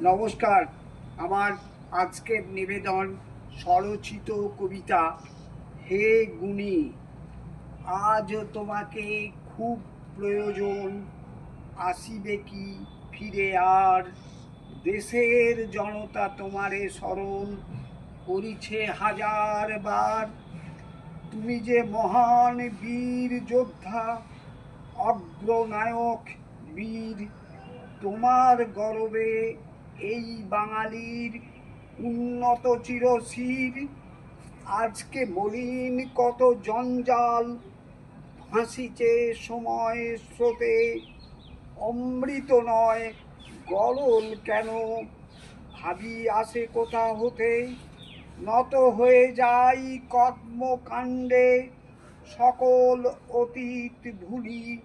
নমস্কার। আমার আজকের নিবেদন স্বরচিত কবিতা, হে গুণী, আজ তোমাকে খুব প্রয়োজন আসিবে কি ফিরে আর? দেশের জনতা তোমারে স্মরণ করিছে হাজার বার। তুমি যে মহান বীর যোদ্ধা, অগ্রনায়ক বীর, তোমার গর্বে এই বাঙালির উন্নত চিরশির আজকে মলিন কত জঞ্জাল ফাঁসিছে সময় স্রোতে। অমৃত নয় গরল কেন? ভাবি আসে কোথা হতে? নত হয়ে যাই কর্মকাণ্ডে। সকল অতীত ভুলি,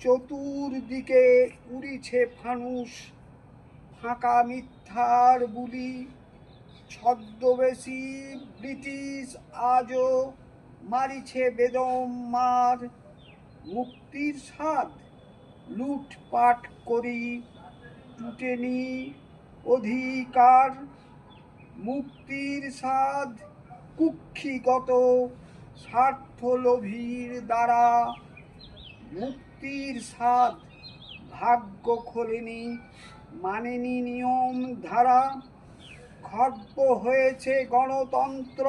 চতুর্দিকে উড়িছে ফানুষ। ফাঁকা মিথ্যার বুলি, ছদ্মবেশী ব্রিটিশ আজও মারিছে বেদম মার। মুক্তির স্বাদ লুটপাট করি, টুটেনি অধিকার। মুক্তির স্বাদ কুক্ষিগত স্বার্থলোভীর দ্বারা। মুক্তির স্বাদ ভাগ্য খোলেনি মানেনি নিয়ম ধারা। খর্ব হয়েছে গণতন্ত্র।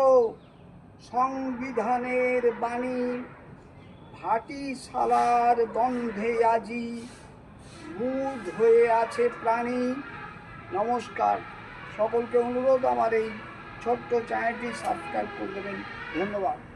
সংবিধানের বাণী। ভাটি শালার গন্ধে আজি মুদ হয়ে আছে প্রাণী। নমস্কার। সকলকে অনুরোধ আমার এই ছোট্ট চ্যানেলটি সাবস্ক্রাইব করে দেবেন। ধন্যবাদ।